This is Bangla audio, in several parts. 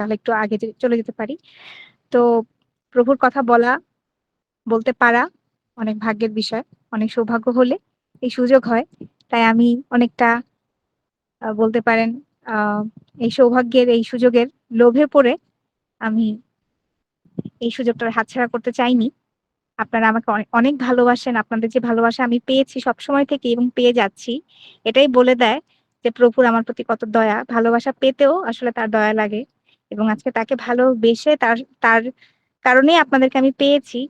তাহলে একটু আগে চলে যেতে পারি। তো প্রভুর কথা বলা, বলতে পারা অনেক ভাগ্যের বিষয়। অনেক সৌভাগ্য হলে এই সুযোগ হয়। তাই আমি অনেকটা বলতে পারেন এই সৌভাগ্যের এই সুযোগের লোভে পড়ে আমি এই সুযোগটার হাতছাড়া করতে চাইনি। আপনারা আমাকে অনে অনেক ভালোবাসেন। আপনাদের যে ভালোবাসা আমি পেয়েছি সবসময় থেকেই এবং পেয়ে যাচ্ছি। এটাই বলে দেয় যে প্রভুর আমার প্রতি কত দয়া। ভালোবাসা পেতেও আসলে তার দয়া লাগে। এবং আজকে তাকে ভালোবেসে তার তার কারণেই আপনাদেরকে আমি পেয়েছি।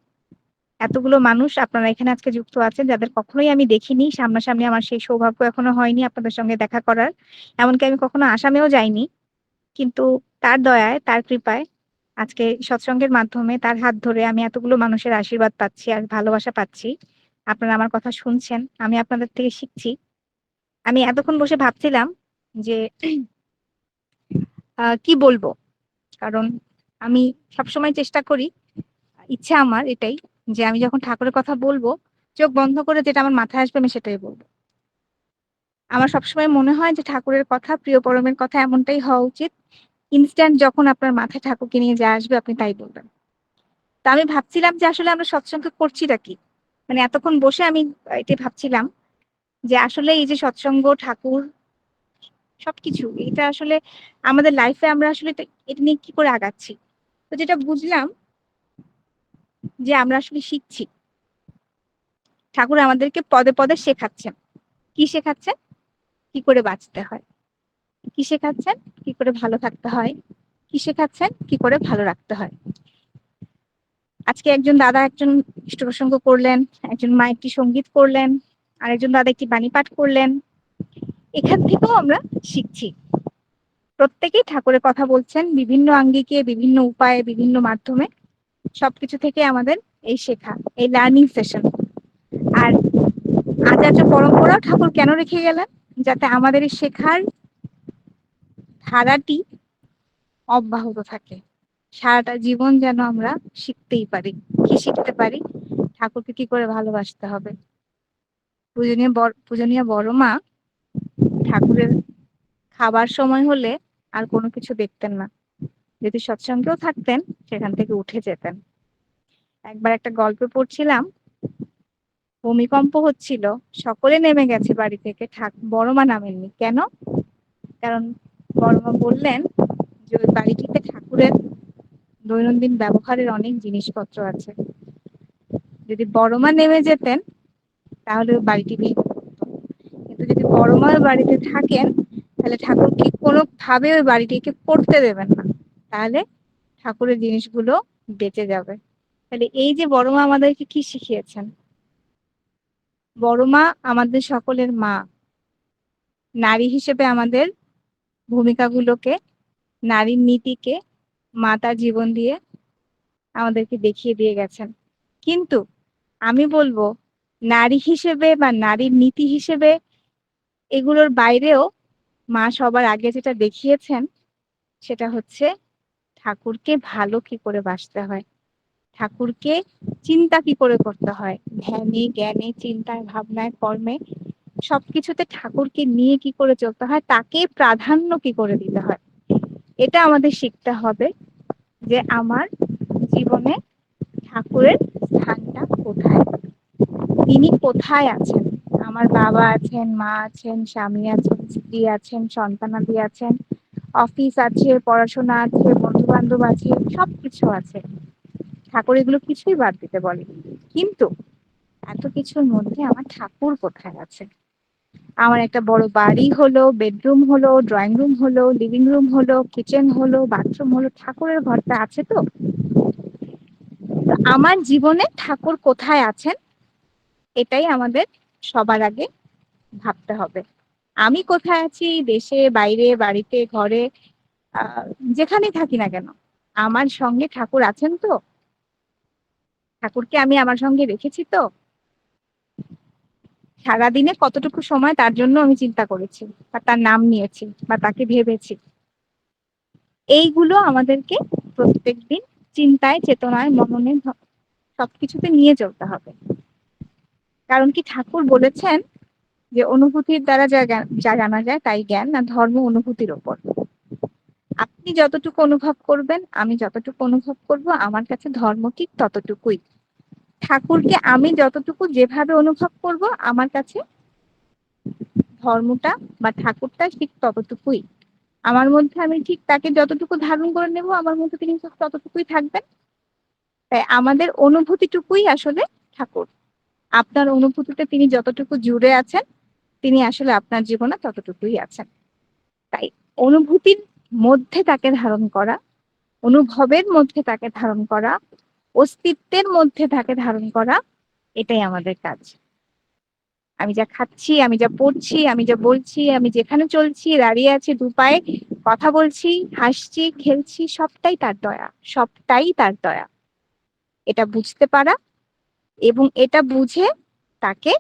এতগুলো মানুষ আপনারা এখানে আজকে যুক্ত আছেন যাদের কখনোই আমি দেখিনি। সামনাসামনি আমার সেই সৌভাগ্য এখনও হয়নি আপনাদের সঙ্গে দেখা করার। এমনকি আমি কখনো আসামেও যাইনি। কিন্তু তার দয়ায়, তার কৃপায় আজকে সৎসঙ্গের মাধ্যমে তার হাত ধরে আমি এতগুলো মানুষের আশীর্বাদ পাচ্ছি আর ভালোবাসা পাচ্ছি। আপনারা আমার কথা শুনছেন। আমি আপনাদের থেকে শিখছি। আমি এতক্ষণ বসে ভাবছিলাম যে কি বলব? কারণ আমি সবসময় চেষ্টা করি, ইচ্ছা আমার এটাই যে আমি যখন ঠাকুরের কথা বলব, চোখ বন্ধ করে যেটা আমার মাথায় আসবে আমি সেটাই বলব আমার সবসময় মনে হয় যে ঠাকুরের কথা, প্রিয় পরমের কথা এমনটাই হওয়া উচিত। ইনস্ট্যান্ট যখন আপনার মাথায় ঠাকুরকে নিয়ে যা আসবে আপনি তাই বলবেন। তা আমি ভাবছিলাম যে আসলে আমরা সৎসঙ্গ করছিটা কি? মানে এতক্ষণ বসে আমি এটাই ভাবছিলাম যে আসলে এই যে সৎসঙ্গ, ঠাকুর সবকিছু এটা আসলে আমাদের লাইফে আমরা আসলে এটা নিয়ে কি করে আগাচ্ছি? তো যেটা বুঝলাম যে আমরা আসলে শিখছি। ঠাকুর আমাদেরকে পদে, পদে শেখাচ্ছেন। কি শেখাচ্ছেন? কি করে বাঁচতে হয়। কি শেখাচ্ছেন? কি করে ভালো থাকতে হয়। কি শেখাচ্ছেন? কি করে ভালো রাখতে হয়। আজকে একজন দাদা একজন ইষ্ট প্রসঙ্গ করলেন, একজন মা একটি সংগীত করলেন, আরেকজন দাদা একটি বাণী পাঠ করলেন। এখান থেকেও আমরা শিখছি। প্রত্যেকেই ঠাকুরের কথা বলছেন বিভিন্ন আঙ্গিকে, বিভিন্ন উপায়ে, বিভিন্ন মাধ্যমে। সবকিছু থেকে আমাদের এই শেখা, এই লার্নিং সেশন। আর আচার্য পরম্পরাও ঠাকুর কেন রেখে গেলেন? যাতে আমাদের এই শেখার ধারাটি অব্যাহত থাকে। সারাটা জীবন যেন আমরা শিখতেই পারি। কি শিখতে পারি? ঠাকুরকে কি করে ভালোবাসতে হবে। পূজনীয় পূজনীয় বড় মা ঠাকুরের খাবার সময় হলে আর কোনো কিছু দেখতেন না। যদি সৎসঙ্গেও থাকতেন, সেখান থেকে উঠে যেতেন। একবার একটা গল্প পড়ছিলাম, ভূমিকম্প হচ্ছিল। সকলে নেমে গেছে বাড়ি থেকে। ঠাক বড় মা নামেননি। কেন? কারণ বড় মা বললেন যে ওই বাড়িটিতে ঠাকুরের দৈনন্দিন ব্যবহারের অনেক জিনিসপত্র আছে। যদি বড় মা নেমে যেতেন, তাহলে ওই বাড়িটি যদি বড় মা বাড়িতে থাকেন তাহলে ঠাকুরকে কোনোভাবে ওই বাড়িটিকে পড়তে দেবেন না। তাহলে ঠাকুরের জিনিসগুলো বেঁচে যাবে। তাহলে এই যে বড় মা আমাদেরকে কি শিখিয়েছেন? বড় মা আমাদের সকলের মা। নারী হিসেবে আমাদের ভূমিকাগুলোকে, নারীর নীতিকে মাতা জীবন দিয়ে আমাদেরকে দেখিয়ে দিয়ে গেছেন। কিন্তু আমি বলব নারী হিসেবে বা নারীর নীতি হিসেবে এগুলোর বাইরেও মা সবার আগে যেটা দেখিয়েছেন সেটা হচ্ছে ঠাকুরকে ভালো কি করে বাসতে হয়। ঠাকুরকে চিন্তা কি করে করতে হয়। ধ্যানে, জ্ঞানে, চিন্তায়, ভাবনায়, কর্মে সবকিছুতে ঠাকুরকে নিয়ে কি করে চলতে হয়, তাকে প্রাধান্য কি করে দিতে হয়। এটা আমাদের শিখতে হবে যে আমার জীবনে ঠাকুরের স্থানটা কোথায়? তিনি কোথায় আছেন? আমার বাবা আছেন, মা আছেন, স্বামী আছেন, স্ত্রী আছেন, সন্তানাদি আছেন, অফিস আছে, পড়াশোনা আছে, বন্ধু-বান্ধব আছে, সবকিছু আছে। ঠাকুর এগুলো কিছুই বাদ দিতে বলে কিন্তু এত কিছুর মধ্যে আমার ঠাকুর কোথায় আছে? আমার একটা বড় বাড়ি হলো, বেডরুম হলো, ড্রয়িং রুম হলো, লিভিং রুম হলো, কিচেন হলো, বাথরুম হলো, ঠাকুরের ঘরটা আছে? তো আমার জীবনে ঠাকুর কোথায় আছেন? এটাই আমাদের সবার আগে ভাবতে হবে। আমি কোথায় আছি দেশে, বাইরে, বাড়িতে, ঘরে আ যেখানেই থাকি না কেন, আমার সঙ্গে ঠাকুর আছেন তো? ঠাকুরকে আমি আমার সঙ্গে রেখেছি তো? সারাদিনে কতটুকু সময় তার জন্য আমি চিন্তা করেছি বা তার নাম নিয়েছি বা তাকে ভেবেছি। এইগুলো আমাদেরকে প্রত্যেকদিন চিন্তায়, চেতনায়, মননে সবকিছুতে নিয়ে চলতে হবে। কারণ কি ঠাকুর বলেছেন যে অনুভূতির দ্বারা যা যা জানা যায় তাই জ্ঞান না ধর্ম অনুভূতির ওপর। আপনি যতটুকু অনুভব করবেন, আমি যতটুকু অনুভব করব, আমার কাছে ধর্ম ঠিক ততটুকুই। ঠাকুরকে আমি যতটুকু যেভাবে অনুভব করব, আমার কাছে ধর্মটা বা ঠাকুরটা ঠিক ততটুকুই। আমার মধ্যে আমি ঠিক তাকে যতটুকু ধারণ করে নেব, আমার মধ্যে তিনি ততটুকুই থাকবেন। তাই আমাদের অনুভূতিটুকুই আসলে ঠাকুর। আপনার অনুভূতিতে তিনি যতটুকু জুড়ে আছেন, তিনি আসলে আপনার জীবনে ততটুকুই আছেন। তাই অনুভূতির মধ্যে তাকে ধারণ করা, অনুভবের মধ্যে তাকে ধারণ করা, অস্তিত্বের মধ্যে তাকে ধারণ করা, এটাই আমাদের কাজ। আমি যা খাচ্ছি, আমি যা পড়ছি, আমি যা বলছি, আমি যেখানে চলছি, দাঁড়িয়ে আছি, দু পায়ে কথা বলছি, হাসছি, খেলছি, সবটাই তার দয়া, সবটাই তার দয়া। এটা বুঝতে পারা এবং এটা বুঝে তাকে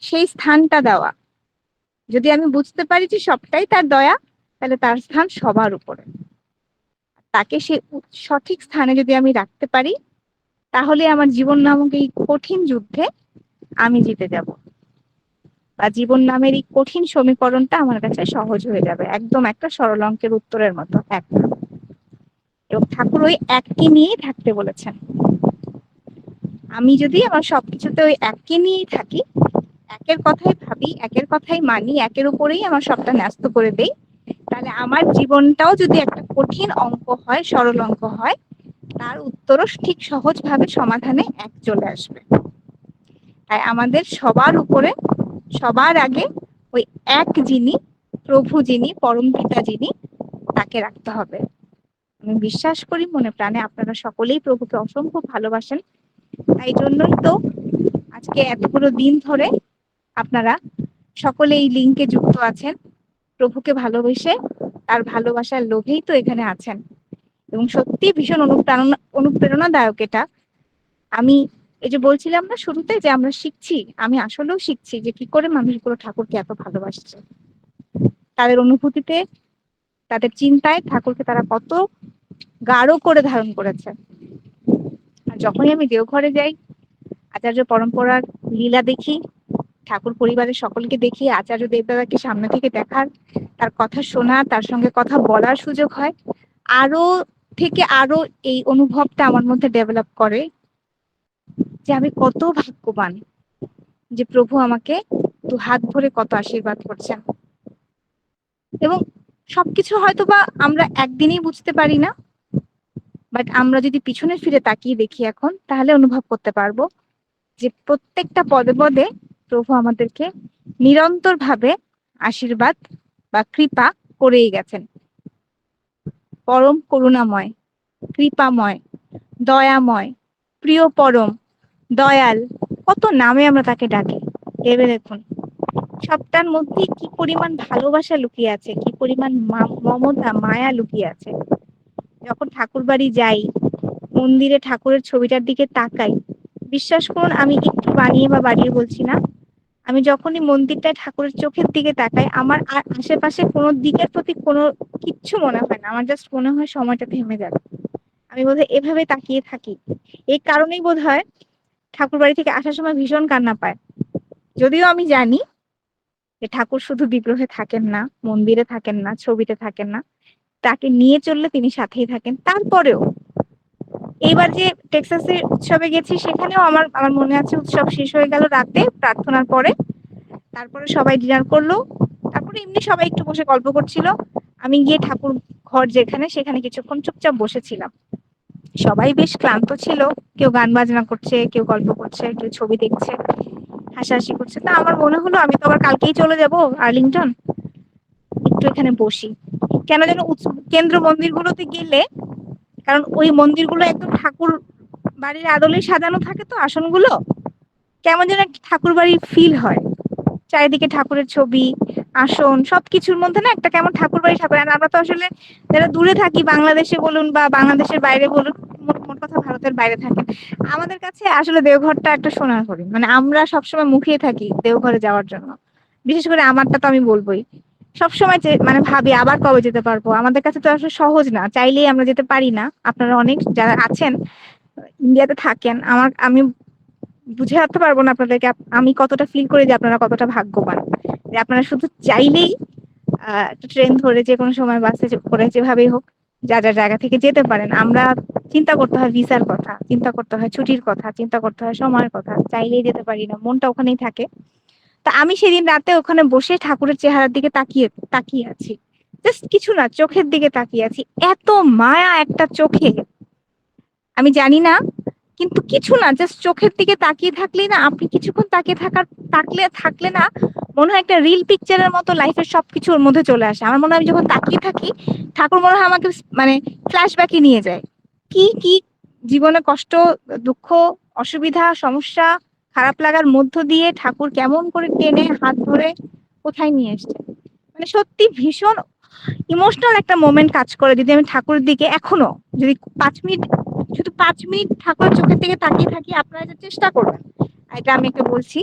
সেই স্থানটা দেওয়া। যদি আমি বুঝতে পারি যে সবটাই তার দয়া, তাহলে তার স্থান সবার উপরে। তাকে সেই সঠিক স্থানে যদি আমি রাখতে পারি, তাহলে আমার জীবন নামক এই কঠিন যুদ্ধে আমি জিতে যাব। বা জীবন নামের এই কঠিন সমীকরণটা আমার কাছে সহজ হয়ে যাবে। একদম একটা সরল অঙ্কের উত্তরের মতো, এক। এবং ঠাকুর ওই এককে নিয়েই থাকতে বলেছেন। আমি যদি আমার সবকিছুতে ওই এককে নিয়েই থাকি, একের কথাই ভাবি, একের কথাই মানি, একের উপরেই আমার সবটা ন্যস্ত করে দেই, তাহলে আমার জীবনটাও যদি একটা কঠিন অঙ্ক হয়, সরল অঙ্ক হয়, তার উত্তরও ঠিক সহজভাবে সমাধানে এক চলে আসবে। তাই আমাদের সবার উপরে, সবার আগে ওই এক যিনি, প্রভু যিনি, পরম পিতা যিনি, তাকে রাখতে হবে। আমি বিশ্বাস করি, মনে প্রাণে আপনারা সকলেই প্রভুকে অসংখ্য ভালোবাসেন। তাই জন্যই তো আজকে এতগুলো দিন ধরে আপনারা সকলে এই লিঙ্কে যুক্ত আছেন। প্রভুকে ভালোবেসে তার ভালোবাসার লোভেই তো এখানে আছেন। এবং সত্যি ভীষণ অনুপ্রেরণা অনুপ্রেরণাদায়ক এটা। আমি এই যে বলছিলাম না শুরুতে যে আমরা শিখছি, আমি আসলেও শিখছি যে কি করে মানুষগুলো ঠাকুরকে এত ভালোবাসছে। তাদের অনুভূতিতে, তাদের চিন্তায় ঠাকুরকে তারা কত গাঢ় করে ধারণ করেছে। যখনই আমি দেওঘরে যাই, আচার্য পরম্পরার লীলা দেখি, ঠাকুর পরিবারের সকলকে দেখি, আচার্য দেবদাদাকে সামনে থেকে দেখার, তার কথা শোনা, তার সঙ্গে কথা বলার সুযোগ হয়, আরও থেকে আরও এই অনুভবটা আমার মধ্যে ডেভেলপ করে যে আমি কত ভাগ্যবান যে প্রভু আমাকে দু হাত ভরে কত আশীর্বাদ করছেন। এবং সবকিছু হয়তো বা আমরা একদিনেই বুঝতে পারি না বাট আমরা যদি পিছনে ফিরে তাকিয়ে দেখি এখন, তাহলে অনুভব করতে পারব যে প্রত্যেকটা পদে পদে প্রভু আমাদেরকে নিরন্তর ভাবে আশীর্বাদ বা কৃপা করেই গেছেন। পরম করুণাময়, কৃপাময়, দয়াময় প্রিয় পরম দয়াল, কত নামে আমরা তাকে ডাকি। ভেবে দেখুন, সবটার মধ্যে কি পরিমাণ ভালোবাসা লুকিয়ে আছে, কি পরিমাণ মমতা, মায়া লুকিয়ে আছে। যখন ঠাকুর বাড়ি যাই, মন্দিরে ঠাকুরের ছবিটার দিকে তাকাই, বিশ্বাস করুন আমি একটু বানিয়ে বা বাড়িয়ে বলছি না। আমি যখনই মন্দিরটায় ঠাকুরের চোখের দিকে তাকাই, আমার আর আশেপাশে কোনো দিকের প্রতি কোনো কিচ্ছু মনে হয় না, আমার জাস্ট মনে হয় সময়টা থেমে যাবে। আমি বোধহয় এভাবে তাকিয়ে থাকি। এই কারণেই বোধ হয় ঠাকুর বাড়ি থেকে আসার সময় ভীষণ কান্না পায়। যদিও আমি জানি যে ঠাকুর শুধু বিগ্রহে থাকেন না, মন্দিরে থাকেন না, ছবিতে থাকেন না তাকে নিয়ে চললে তিনি সাথেই থাকেন। তারপরেও এইবার যে টেক্সাসের উৎসবে গেছি, সেখানেও আমার আমার মনে আছে উৎসব শেষ হয়ে গেল রাতে প্রার্থনার পরে। তারপরে সবাই ডিনার করল। তারপরে এমনি সবাই একটু বসে গল্প করছিল। আমি গিয়ে ঠাকুর ঘর যেখানে, সেখানে কিছুক্ষণ চুপচাপ বসেছিলাম। সবাই বেশ ক্লান্ত ছিল। কেউ গান বাজনা করছে, কেউ গল্প করছে, কেউ ছবি দেখছে, হাসাহাসি করছে। তা আমার মনে হলো, আমি তো আবার কালকেই চলে যাব আর্লিংটন। একটু এখানে বসি। কেন যেন কেন্দ্র মন্দিরগুলোতে গেলে, কারণ ওই মন্দিরগুলো একদম ঠাকুর বাড়ির আদলে সাজানো থাকে তো আসনগুলো, কেমন যেন একটা ঠাকুর বাড়ির ফিল হয়। চারিদিকে ঠাকুরের ছবি, আসন, সবকিছুর মধ্যে না একটা কেমন ঠাকুর বাড়ি ঠাকুর, আর আমরা তো আসলে যারা দূরে থাকি, বাংলাদেশে বলুন বা বাংলাদেশের বাইরে বলুন, মোট কথা ভারতের বাইরে থাকেন আমাদের কাছে আসলে দেওঘরটা একটা সোনার হরিণ। মানে আমরা সবসময় মুখিয়ে থাকি দেওঘরে যাওয়ার জন্য। বিশেষ করে আমারটা তো আমি বলবোই। সবসময় মানে ভাবি আবার কবে যেতে পারব? আমাদের কাছে তো আসলে সহজ না, চাইলেই আমরা যেতে পারি না। আপনারা অনেক যারা আছেন, ইন্ডিয়াতে থাকেন, আমার, আমি বুঝে রাখতে পারব না আপনাদেরকে আমি কতটা ফিল করি যে আপনারা কতটা ভাগ্যবান। যে আপনারা শুধু চাইলেই ট্রেন ধরে যে কোনো সময় বাসে করে যেভাবেই হোক, যা যা জায়গা থেকে যেতে পারেন। আমরা চিন্তা করতে হয় ভিসার কথা, চিন্তা করতে হয় ছুটির কথা, চিন্তা করতে হয় সময়ের কথা, চাইলেই যেতে পারি না, মনটা ওখানেই থাকে। তা আমি সেদিন রাতে ওখানে বসে ঠাকুরের চেহারার দিকে তাকিয়ে তাকিয়ে আছি। জাস্ট কিছু না, চোখের দিকে তাকিয়ে আছি। এত মায়া একটা চোখে। আমি জানি না, কিন্তু কিছু না জাস্ট চোখের দিকে তাকিয়ে থাকলে না, আপনি কিছুক্ষণ তাকিয়ে থাকার, থাকলে থাকলে না, মনে হয় একটা রিল পিকচারের মতো লাইফের সবকিছু ওর মধ্যে চলে আসে। আমার মনে হয় যখন তাকিয়ে থাকি, ঠাকুর মনে হয় আমাকে মানে ফ্ল্যাশব্যাকে নিয়ে যায়। কি কি, জীবনে কষ্ট, দুঃখ, অসুবিধা, সমস্যা খারাপ লাগার মধ্য দিয়ে ঠাকুর কেমন করে টেনে হাত ধরে কোথায় নিয়ে এসছে? মানে সত্যি ভীষণ ইমোশনাল একটা মোমেন্ট কাজ করে যদি আমি ঠাকুরের দিকে এখনও যদি পাঁচ মিনিট, শুধু পাঁচ মিনিট ঠাকুরের চোখের দিকে তাকিয়ে থাকি, আপনারা চেষ্টা করবেন। এটা আমি একটু বলছি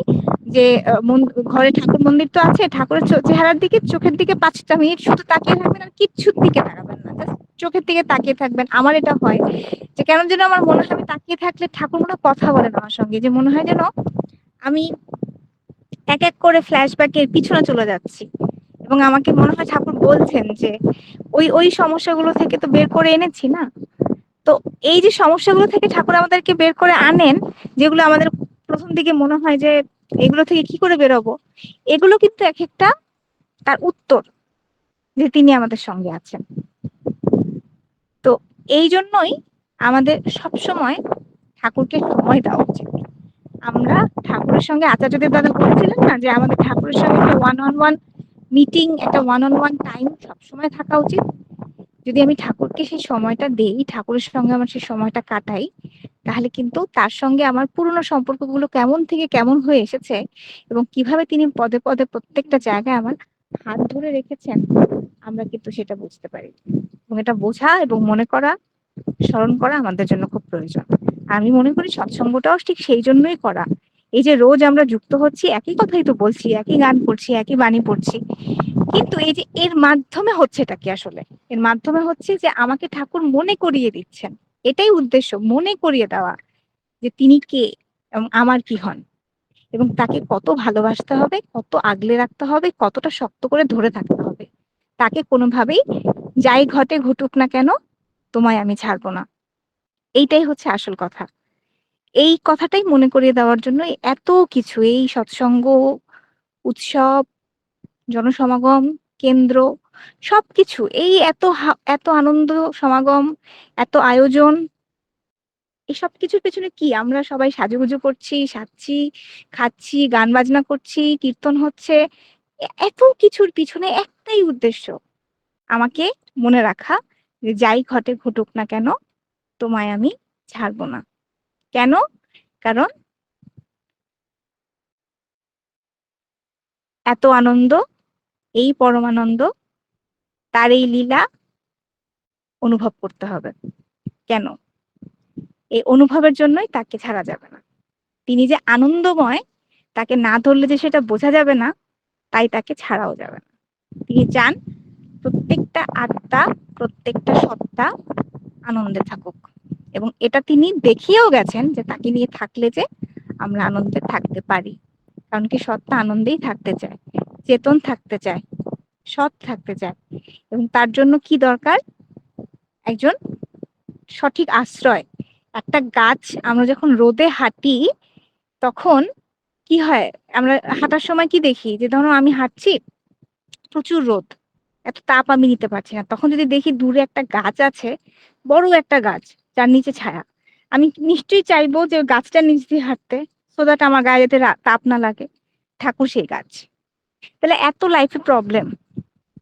যে ঘরে ঠাকুর মন্দির তো আছে, ঠাকুরের চেহারার দিকে, চোখের দিকে পাঁচটা মিনিট শুধু তাকিয়ে থাকবেন আর কিচ্ছুর দিকে তাকাবেন না চোখের দিকে তাকিয়ে থাকবেন। আমার এটা হয় যে কেন যেন আমার মনে হয় আমি তাকিয়ে থাকলে ঠাকুর মনে কথা বলেন আমার সঙ্গে, যে মনে হয় যেন আমি এক এক করে ফ্ল্যাশব্যাকের পিছনে চলে যাচ্ছি। এবং আমাকে মনে হয় ঠাকুর বলছেন যে ওই ওই সমস্যাগুলো থেকে তো বের করে এনেছি না? তো এই যে সমস্যাগুলো থেকে ঠাকুর আমাদেরকে বের করে আনেন, যেগুলো আমাদের প্রথম দিকে মনে হয় যে এগুলো থেকে কি করে বেরোবো, এগুলো কিন্তু এক একটা তার উত্তর যে তিনি আমাদের সঙ্গে আছেন। তো এই জন্যই আমাদের সব সময় ঠাকুরকে সময় দেওয়া উচিত। আমরা ঠাকুরের সঙ্গে আচার্যদেব দাদা বলেছিলেন না যে আমাদের ঠাকুরের সঙ্গে একটা ওয়ান অন ওয়ান মিটিং একটা ওয়ান অন ওয়ান টাইম সবসময় থাকা উচিত। যদি আমি ঠাকুরকে সেই সময়টা দেই, ঠাকুরের সঙ্গে আমার সেই সময়টা কাটাই, তাহলে কিন্তু তার সঙ্গে আমার পুরনো সম্পর্কগুলো কেমন থেকে কেমন হয়ে এসেছে এবং কীভাবে তিনি পদে পদে প্রত্যেকটা জায়গায় আমার হাত ধরে রেখেছেন, আমরা কিন্তু সেটা বুঝতে পারি। এবং এটা বোঝা এবং মনে করা, স্মরণ করা আমাদের জন্য খুব প্রয়োজন। আমি মনে করি সৎসঙ্গটাও ঠিক সেই জন্যই করা। এই যে রোজ আমরা যুক্ত হচ্ছি, একই কথাই তো বলছি, একই গান পড়ছি একই বাণী পড়ছি। কিন্তু এই যে এর মাধ্যমে হচ্ছে এটা কি আসলে? এর মাধ্যমে হচ্ছে যে আমাকে ঠাকুর মনে করিয়ে দিচ্ছেন। এটাই উদ্দেশ্য, মনে করিয়ে দেওয়া যে তিনি কে এবং আমার কি হন। এবং তাকে কত ভালোবাসতে হবে, কত আগলে রাখতে হবে, কতটা শক্ত করে ধরে থাকতে হবে। তাকে কোনোভাবেই যাই ঘটে ঘটুক না কেন, তোমায় আমি ছাড়বো না। এইটাই হচ্ছে আসল কথা। এই কথাটাই মনে করিয়ে দেওয়ার জন্য এত কিছু, এই সৎসঙ্গ, উৎসব, জনসমাগম, কেন্দ্র, সবকিছু, এই এত এত আনন্দ, সমাগম, এত আয়োজন এসব কিছুর পেছনে কি? আমরা সবাই সাজুগুজু করছি, সাজছি, খাচ্ছি, গান বাজনা করছি, কীর্তন হচ্ছে এত কিছুর পিছনে একটাই উদ্দেশ্য। আমাকে মনে রাখা যে যাই ঘটে ঘটুক না কেন, তোমায় আমি ছাড়বো না। কেন? কারণ এত আনন্দ, এই পরমানন্দ তার এই লীলা অনুভব করতে হবে। কেন? এই অনুভবের জন্যই তাকে ছাড়া যাবে না। তিনি যে আনন্দময়, তাকে না ধরলে যে সেটা বোঝা যাবে না, তাই তাকে ছাড়াও যাবে না। তিনি চান প্রত্যেকটা আত্মা, প্রত্যেকটা সত্তা আনন্দে থাকুক। এবং এটা তিনি দেখিয়েও গেছেন যে তাকে নিয়ে থাকলে যে আমরা আনন্দে থাকতে পারি। কারণ কি সত্তা আনন্দেই থাকতে চায়, চেতন থাকতে চায়, সৎ থাকতে চায়। এবং তার জন্য কি দরকার? একজন সঠিক আশ্রয়। একটা গাছ আমরা যখন রোদে হাঁটি, তখন কি হয়? আমরা হাঁটার সময় কি দেখি? যে ধরো আমি হাঁটছি, প্রচুর রোদ। এত তাপ আমি নিতে পারছি না। তখন যদি দেখি দূরে একটা গাছ আছে, বড় একটা গাছ, যার নিচে ছায়া, আমি নিশ্চয়ই চাইব যে গাছটার নিচ দিয়ে হাঁটতে সো দ্যাট আমার গায়ে যাতে তাপ না লাগে। ঠাকুর সেই গাছ। তাহলে এত লাইফে প্রবলেম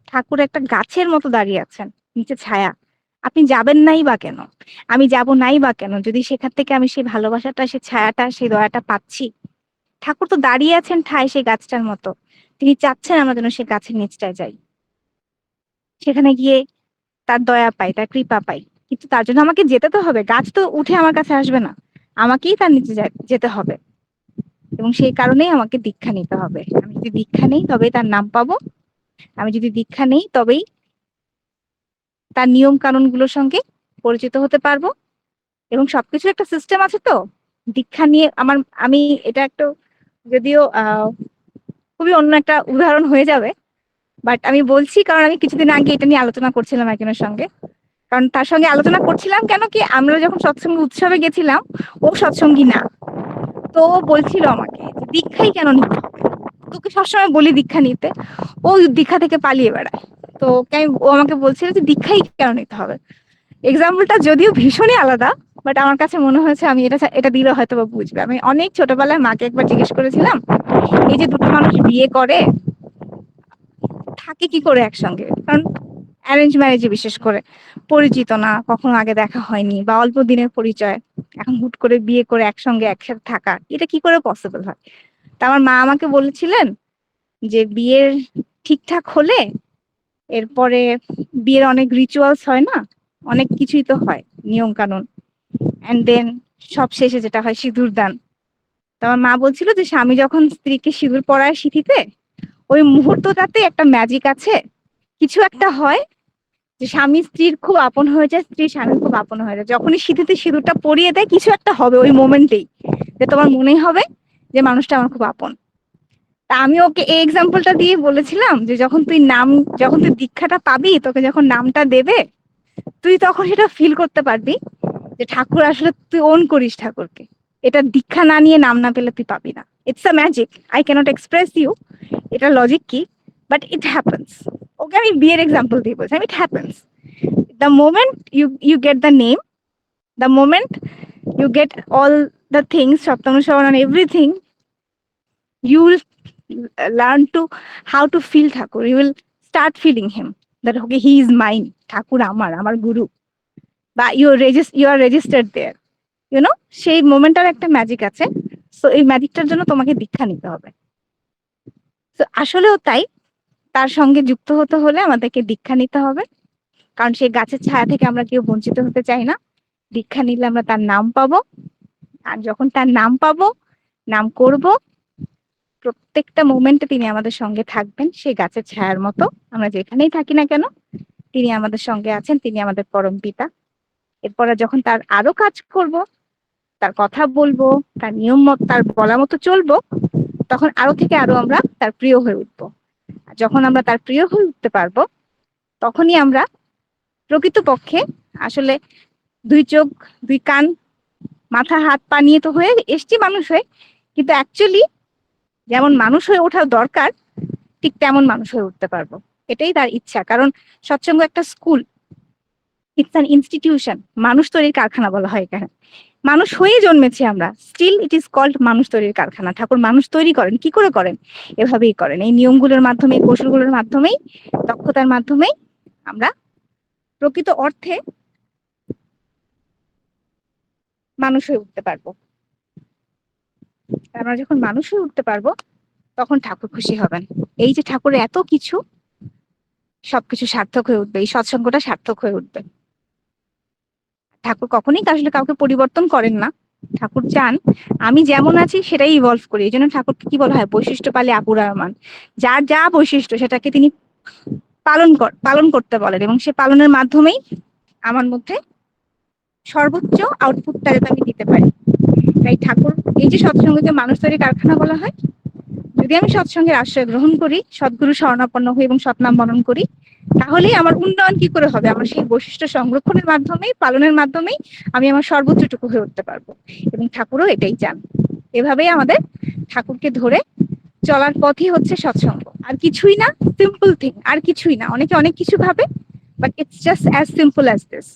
ঠাকুর একটা গাছের মতো দাঁড়িয়ে আছেন, নিচে ছায়া। আপনি যাবেন নাই বা কেন? আমি যাব নাই বা কেন? যদি সেখান থেকে আমি সেই ভালোবাসাটা, সেই ছায়াটা, সেই দয়াটা পাচ্ছি, ঠাকুর তো দাঁড়িয়ে আছেন ঠায় সেই গাছটার মতো। তিনি চাচ্ছেন আমরা যেন সেই গাছের নিচটায় যাই। সেখানে গিয়ে তার দয়া পাই, তার কৃপা পাই। কিন্তু তার জন্য আমাকে যেতে তো হবে। গাছ তো উঠে আমার কাছে আসবে না। আমাকেই তার নিচে যেতে হবে। এবং সেই কারণেই আমাকে দীক্ষা নিতে হবে। আমি যদি দীক্ষা নেই, তবেই তার নাম পাবো। আমি যদি দীক্ষা নেই, তবেই তার নিয়ম কানুনগুলোর সঙ্গে পরিচিত হতে পারব। এবং সবকিছু একটা সিস্টেম আছে তো। দীক্ষা নিয়ে আমার আমি এটা একটু যদিও, আহ, খুবই অন্য একটা উদাহরণ হয়ে যাবে। বাট আমি বলছি কারণ আমি কিছুদিন আগে এটা নিয়ে আলোচনা করছিলাম একজনের সঙ্গে। কারণ তার সঙ্গে আলোচনা করছিলাম কেন কি আমরা যখন সৎসঙ্গ উৎসবে গেছিলাম, ও সৎসঙ্গী না। তো বলছিল আমাকে দীক্ষাই কেন নিতে হবে? তোকে সবসময় বলি দীক্ষা নিতে। ও দীক্ষা থেকে পালিয়ে বেড়ায়। তো ও আমাকে বলছিল যে দীক্ষাই কেন নিতে হবে? এক্সাম্পলটা যদিও ভীষণই আলাদা বাট আমার কাছে মনে হয়েছে আমি এটা এটা দিলে হয়তো বা বুঝবে। আমি অনেক ছোটবেলায় মাকে একবার জিজ্ঞেস করেছিলাম, এই যে দুটো মানুষ বিয়ে করে থাকে কি করে একসঙ্গে? কারণ অ্যারেঞ্জ ম্যারেজে বিশেষ করে পরিচিত না, কখনো আগে দেখা হয়নি বা অল্প দিনের পরিচয়, এখন হুট করে বিয়ে করে একসঙ্গে একসাথে থাকা, এটা কি করে পসিবল হয়? তা আমার মা আমাকে বলেছিলেন যে বিয়ের ঠিকঠাক হলে এরপরে বিয়ের অনেক রিচুয়ালস হয় না? অনেক কিছুই তো হয় নিয়ম কানুন অ্যান্ড দেন সব শেষে যেটা হয় সিঁদুর দান তো আমার মা বলছিল যে স্বামী যখন স্ত্রীকে সিঁদুর পরায় সিঁথিতে ওই মুহূর্তটাতে একটা ম্যাজিক আছে। কিছু একটা হয় যে স্বামী স্ত্রীর খুব আপন হয়ে যায় স্ত্রী স্বামীর খুব আপন হয়ে যায়। যখনই সিঁথিতে সিঁদুরটা পরিয়ে দেয়, কিছু একটা হবে ওই মোমেন্টেই যে তোমার মনেই হবে যে মানুষটা আমার খুব আপন। তা আমি ওকে এই এক্সাম্পলটা দিয়ে বলেছিলাম যে যখন তুই নাম, যখন তুই দীক্ষাটা পাবি, তোকে যখন নামটা দেবে, তুই তখন সেটা ফিল করতে পারবি যে ঠাকুর আসলে তুই ওন করিস ঠাকুরকে। এটা দীক্ষা না নিয়ে নাম না পেলে তুই পাবি না। It's a magic I can't express you এটা লজিক কি? বাট ইট হ্যাপেন্স ওকে আমি বিয়ের এক্সাম্পল দিয়ে বলছি। It happens the moment you you get the name the moment you get all the things সপ্তম শ্রবণ on everything you will learn to, how to feel Thakur you will start feeling him that, okay, he is mine. Thakur আমার আমার গুরু বা you resist you are registered there you know সেই মোমেন্টার একটা ম্যাজিক আছে। সো এই ম্যাজিকটার জন্য তোমাকে দীক্ষা নিতে হবে। তো আসলেও তাই। তার সঙ্গে যুক্ত হতে হলে আমাদেরকে দীক্ষা নিতে হবে। কারণ সেই গাছের ছায়া থেকে আমরা কেউ বঞ্চিত হতে চাই না। দীক্ষা নিলে আমরা তার নাম পাবো। আর যখন তার নাম পাবো, নাম করব, প্রত্যেকটা মোমেন্টে তিনি আমাদের সঙ্গে থাকবেন। সেই গাছের ছায়ার মতো আমরা যেখানেই থাকি না কেন, তিনি আমাদের সঙ্গে আছেন, তিনি আমাদের পরম পিতা। এরপরে যখন তার আরও কাজ করব, তার কথা বলব, তার নিয়ম মত, তার বলা মতো চলবো তখন আরও থেকে আরও আমরা তার প্রিয় হয়ে উঠবো। যখন আমরা তার প্রিয় হয়ে উঠতে পারব, তখনই আমরা প্রকৃতপক্ষে আসলে দুই চোখ, দুই কান, মাথা, হাত, পা নিয়ে তো হয়ে এসছি মানুষ হয়ে, কিন্তু অ্যাকচুয়ালি যেমন মানুষ হয়ে ওঠা দরকার, ঠিক তেমন মানুষ হয়ে উঠতে পারব। এটাই তার ইচ্ছা। কারণ সৎসঙ্গ একটা স্কুল ইটস অ্যান ইনস্টিটিউশন মানুষ তৈরির কারখানা বলা হয় এখানে। মানুষ হয়ে জন্মেছি আমরা। স্টিল ইট ইজ কল্ড মানুষ তৈরির কারখানা। ঠাকুর মানুষ তৈরি করেন। কি করে করেন? এভাবেই করেন। এই নিয়মগুলোর মাধ্যমে কৌশলগুলোর মাধ্যমেই, দক্ষতার মাধ্যমেই আমরা প্রকৃত অর্থে মানুষ হয়ে উঠতে পারব। আমরা যখন মানুষ হয়ে উঠতে পারব, তখন ঠাকুর খুশি হবেন। এই যে ঠাকুরের এত কিছু, সবকিছু সার্থক হয়ে উঠবে। এই সৎসঙ্গটা সার্থক হয়ে উঠবে। ঠাকুর কখনোই আসলে কাউকে পরিবর্তন করেন না। ঠাকুর চান, আমি যেমন আছি সেটাই ইভলভ করি। এই জন্য ঠাকুরকে কি বলা হয়? বৈশিষ্ট্য পালে আপুরায়মান যার যা বৈশিষ্ট্য সেটাকে তিনি পালন কর, পালন করতে বলেন এবং সে পালনের মাধ্যমেই আমার মধ্যে সর্বোচ্চ আউটপুটটা যাতে আমি দিতে পারি। তাই ঠাকুর, এই যে সৎসঙ্গকে মানুষ তৈরি কারখানা বলা হয় যদি আমি সৎসঙ্গের আশ্রয় গ্রহণ করি, সদ্গুরু শরণাপন্ন হই এবং সৎনাম বরণ করি, তাহলেই আমার উন্নয়ন কি করে হবে? আমার সেই বৈশিষ্ট্য সংরক্ষণের মাধ্যমেই, পালনের মাধ্যমেই আমি আমার সর্বোচ্চটুকু হয়ে উঠতে পারব। এবং ঠাকুরও এটাই চান। এভাবেই আমাদের ঠাকুরকে ধরে চলার পথই হচ্ছে সৎসঙ্গ। আর কিছুই না সিম্পল থিং আর কিছুই না। অনেকে অনেক কিছু ভাবে but it's just as simple as this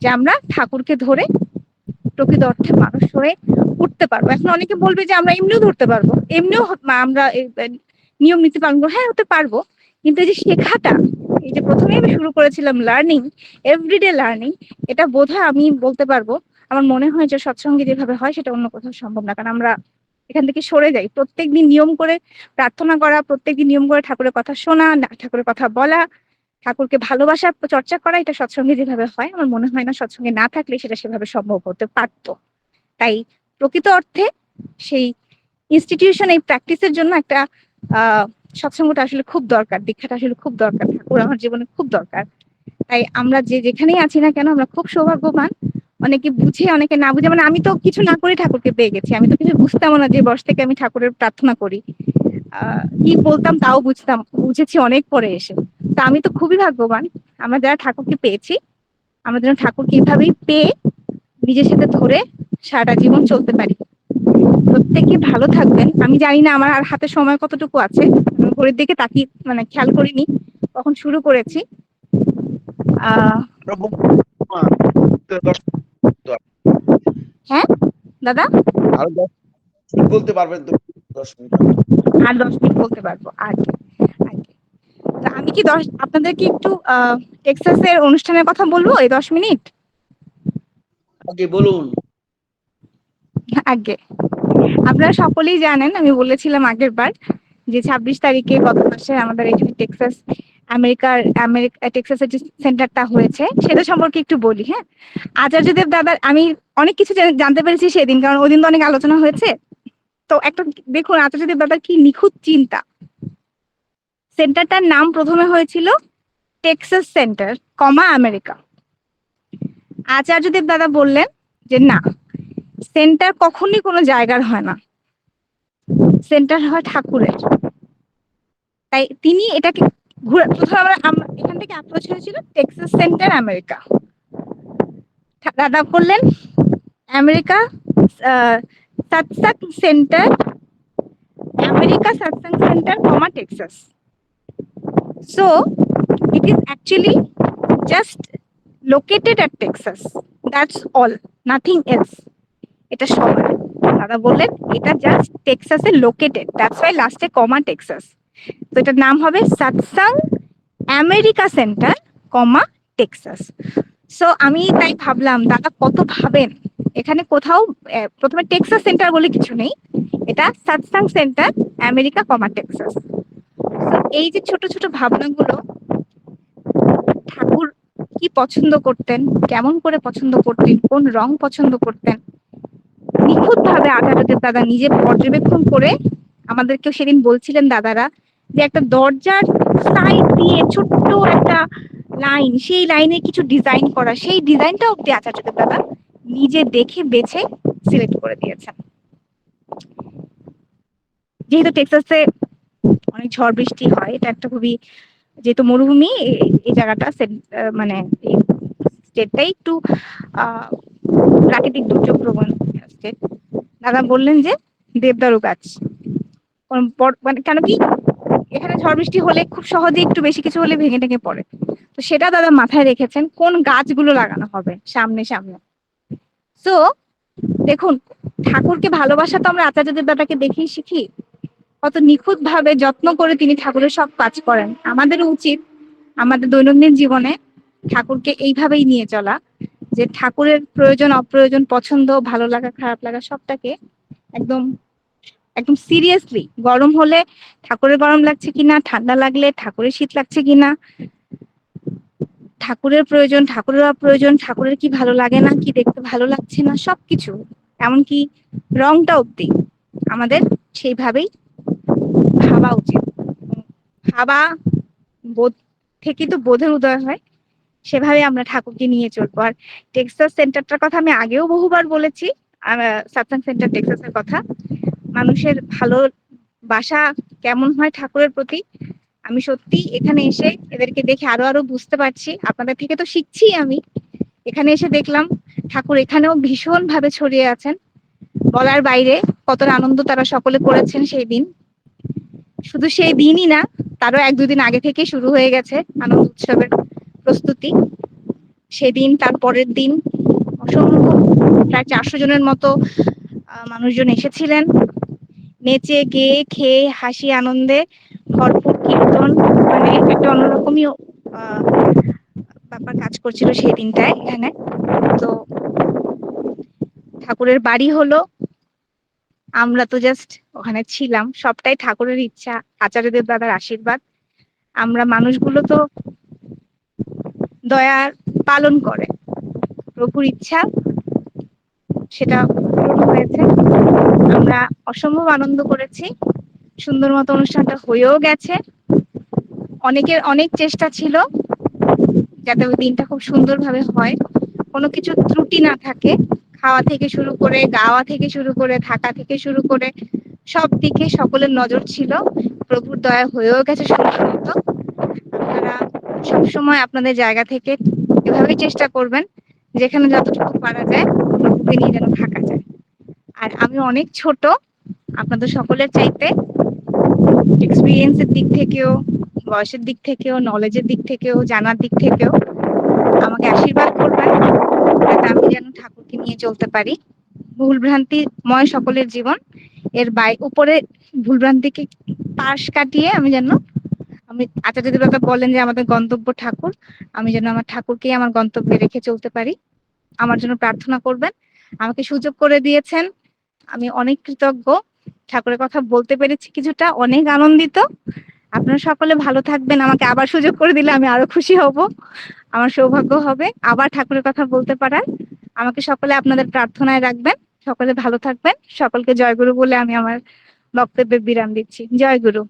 যে আমরা ঠাকুরকে ধরে প্রকৃত অর্থে মানুষ হয়ে উঠতে পারব। এখন অনেকে বলবে যে, আমরা এমনিও ধরতে পারব। এমনিও আমরা নিয়ম, নীতি পালন করব। হ্যাঁ হতে পারব। কিন্তু এই যে শেখাটা, এই যে প্রথমেই আমি শুরু করেছিলাম লার্নিং এভরিডে লার্নিং এটা বোধহয় আমি বলতে পারব, আমার মনে হয় যে সৎসঙ্গে যেভাবে হয়, সেটা অন্য কোথাও সম্ভব না। কারণ আমরা এখান থেকে সরে যাই। প্রত্যেকদিন নিয়ম করে প্রার্থনা করা প্রত্যেকদিন নিয়ম করে ঠাকুরের কথা শোনা ঠাকুরের কথা বলা, ঠাকুরকে ভালোবাসা, চর্চা করা, এটা সৎসঙ্গে যেভাবে হয়, আমার মনে হয় না সৎসঙ্গে না থাকলে সেটা সেভাবে সম্ভব হতে পারতো। তাই প্রকৃত অর্থে সেই ইনস্টিটিউশন এই প্র্যাকটিসের জন্য একটা সৎসঙ্গটা আসলে খুব দরকার, দীক্ষাটা আসলে খুব দরকার, ঠাকুর আমার জীবনে খুব দরকার। তাই আমরা যে যেখানেই আছি না কেন, আমরা খুব সৌভাগ্যবান। অনেকে বুঝে, অনেকে না বুঝে মানে আমি তো কিছু না করে ঠাকুরকে পেয়ে গেছি। আমি তো কিছু বুঝতাম না যে বয়স থেকে আমি ঠাকুরের প্রার্থনা করি। কি বলতাম তাও বুঝতাম, বুঝেছি অনেক পরে এসে। তা আমি তো খুবই ভাগ্যবান। আমরা যারা ঠাকুরকে পেয়েছি, আমরা যেন ঠাকুরকে এইভাবেই পেয়ে নিজের সাথে ধরে সারাটা জীবন চলতে পারি। প্রত্যেকে ভালো থাকবেন। আমি জানি না আমার আর হাতে সময় কতটুকু আছে। ঘড়ির দিকে তাকি মানে খেয়াল করিনি। কখন শুরু করেছি। আহ দাদা? আরও দশ বলতে পারবেন তো? দশ মিনিট। আর দশ মিনিট বলতে পারব। আগে আমি কি দশ আপনাদের কি একটু টেক্সাসের অনুষ্ঠানের কথা বলব এই দশ মিনিট? আগে বলুন। আগে। আপনারা সকলেই জানেন, আমি বলেছিলাম আগের বার যে ছাব্বিশ তারিখে গত মাসে আমাদের এখানে টেক্সাস আমেরিকার, আমেরিকা, টেক্সাসের যে সেন্টারটা হয়েছে, সেটা সম্পর্কে একটু বলি হ্যাঁ? আচার্যদেব দাদার, আমি অনেক কিছু জানতে পেরেছি সেদিন, কারণ ওই দিন তো অনেক আলোচনা হয়েছে। তো একটা দেখুন, আচার্যদেব দাদার কি নিখুঁত চিন্তা। সেন্টারটার নাম প্রথমে হয়েছিল টেক্সাস সেন্টার, কমা আমেরিকা। আচার্যদেব দাদা বললেন যে না সেন্টার কখনই কোনো জায়গার হয় না। সেন্টার হয় ঠাকুরের। তাই তিনি এটাকে ঘুরে, প্রথমে আমরা আম- এখান থেকে অ্যাপ্রোচ হয়েছিল টেক্সাস সেন্টার আমেরিকা দাদা করলেন America Satsang centre, America Satsang centre, comma Texas. So it is actually just located at Texas that's all nothing else এটা সবার দাদা বললেন, এটা জাস্ট টেক্সাসে লোকেটেড দ্যাটস ওয়াই লাস্টে কমা টেক্সাস তো এটার নাম হবে Satsang America centre comma Texas so আমি তাই ভাবলাম, দাদা কত ভাবেন? এখানে কোথাও প্রথমে টেক্সাস সেন্টার বলে কিছু নেই, এটা Satsang centre America comma Texas এই যে ছোট ছোট ভাবনাগুলো, ঠাকুর কি পছন্দ করতেন? কেমন করে পছন্দ করতেন? কোন রং পছন্দ করতেন? নিখুঁত ভাবে আচার্যদেব দাদা নিজে পর্যবেক্ষণ করে আমাদেরকেও সেদিন বলছিলেন দাদারা যে একটা দরজার সাইড দিয়ে ছোট্ট একটা লাইন সেই লাইনে কিছু ডিজাইন করা, সেই ডিজাইনটা অব্দি আচার্যদেব দাদা নিজে দেখে, বেছে সিলেক্ট করে দিয়েছেন। যেহেতু টেক্সাসে অনেক ঝড় বৃষ্টি হয়, এটা একটা খুবই যেহেতু মরুভূমি এই জায়গাটা মানে স্টেটটাই একটু প্রাকৃতিক দুর্যোগ প্রবণ স্টেট দাদা বললেন যে দেবদারু গাছ। মানে কেন কি? এখানে ঝড় বৃষ্টি হলে খুব সহজে একটু বেশি কিছু হলে ভেঙে টেঙে পড়ে। তো সেটা দাদা মাথায় রেখেছেন, কোন গাছগুলো লাগানো হবে সামনে সামনে? তো দেখুন, ঠাকুরকে ভালোবাসা তো আমরা আচার্যদেব দাদাকে দেখেই শিখি। কত নিখুঁত ভাবে যত্ন করে তিনি ঠাকুরের সব কাজ করেন। আমাদের উচিত আমাদের দৈনন্দিন জীবনে ঠাকুরকে এইভাবেই নিয়ে চলা। যে ঠাকুরের প্রয়োজন, অপ্রয়োজন, পছন্দ, ভালো লাগা, খারাপ লাগা সবটাকে একদম একদম সিরিয়াসলি গরম হলে ঠাকুরের গরম লাগছে কিনা, ঠান্ডা লাগলে ঠাকুরের শীত লাগছে কিনা, ঠাকুরের প্রয়োজন, ঠাকুরের অপ্রয়োজন, ঠাকুরের কি ভালো লাগে না, কি দেখতে ভালো লাগছে না, সবকিছু। এমনকি রংটা অব্দি আমাদের সেইভাবেই ভাবা উচিত। ভাবা বোধ, থেকে তো বোধের উদয় হয়। সেভাবে আমরা ঠাকুরকে নিয়ে চলবো। আর টেক্সাস সেন্টারটার কথা আমি আগেও বহুবার বলেছি সাতসাং সেন্টার টেক্সাসের কথা। মানুষের ভালো বাসা কেমন হয় ঠাকুরের প্রতি, আমি সত্যি এখানে এসে এদেরকে দেখে আরও আরও বুঝতে পারছি। আপনাদের থেকে তো শিখছি আমি। এখানে এসে দেখলাম ঠাকুর এখানেও ভীষণ ভাবে ছড়িয়ে আছেন। বলার বাইরে কতটা আনন্দ তারা সকলে করেছেন সেই দিন। শুধু সেই দিনই না, তারও এক দুদিন আগে থেকে শুরু হয়ে গেছে আনন্দ উৎসবের প্রস্তুতি। সেদিন, তার পরের দিন অসংখ্য প্রায় চারশো জনের মতো মানুষজন এসেছিলেন। নেচে, গেয়ে, খেয়ে, হাসি, আনন্দে ভরপুর কীর্তন। মানে একটা অন্যরকমই ব্যাপার কাজ করছিল সেই দিনটায়, এখানে। তো ঠাকুরের বাড়ি হলো। আমরা তো জাস্ট ওখানে ছিলাম। সবটাই ঠাকুরের ইচ্ছা, আচার্যদেব দাদার আশীর্বাদ। আমরা মানুষগুলো তো দয়ার পালন করে। প্রভুর ইচ্ছা, সেটা পূরণ হয়েছে। আমরা অসম্ভব আনন্দ করেছি। সুন্দর মতো অনুষ্ঠানটা হয়েও গেছে। অনেকের অনেক চেষ্টা ছিল যাতে ওই দিনটা খুব সুন্দরভাবে হয়। কোনো কিছু ত্রুটি না থাকে। খাওয়া থেকে শুরু করে, গাওয়া থেকে শুরু করে, থাকা থেকে শুরু করে, সব দিকে সকলের নজর ছিল। প্রভুর দয়া হয়েও গেছে সুন্দর মতো। সবসময় আপনাদের জায়গা থেকে এভাবেই চেষ্টা করবেন, যেখানে যতটুকু পারা যায় নিয়ে যেন থাকা যায়। আর আমি অনেক ছোট, আপনাদের সকলের চাইতে এক্সপিরিয়েন্সের দিক থেকেও, বয়সের দিক থেকেও নলেজের দিক থেকেও, জানার দিক থেকেও আমাকে আশীর্বাদ করবেন, যাতে আমি যেন ঠাকুরকে নিয়ে চলতে পারি। ভুল ভ্রান্তিময় সকলের জীবন, এর বাই, উপরে ভুলভ্রান্তিকে পাশ কাটিয়ে আমি যেন আমি আচার্য দেবতা বলেন যে আমাদের গন্তব্য ঠাকুর, আমি যেন আমার ঠাকুরকে আমার গন্তব্যে রেখে চলতে পারি, আমার জন্য প্রার্থনা করবেন। আমাকে সুযোগ করে দিয়েছেন। আমি অনেক কৃতজ্ঞ। ঠাকুরের কথা বলতে পেরেছি কিছুটা, অনেক আনন্দিত। আপনারা সকলে ভালো থাকবেন। আমাকে আবার সুযোগ করে দিলে আমি আরও খুশি হব। আমার সৌভাগ্য হবে আবার ঠাকুরের কথা বলতে পারার। আমাকে সকলে আপনাদের প্রার্থনায় রাখবেন। সকলে ভালো থাকবেন। সকলকে জয়গুরু বলে আমি আমার বক্তব্যে বিরাম দিচ্ছি। জয় গুরু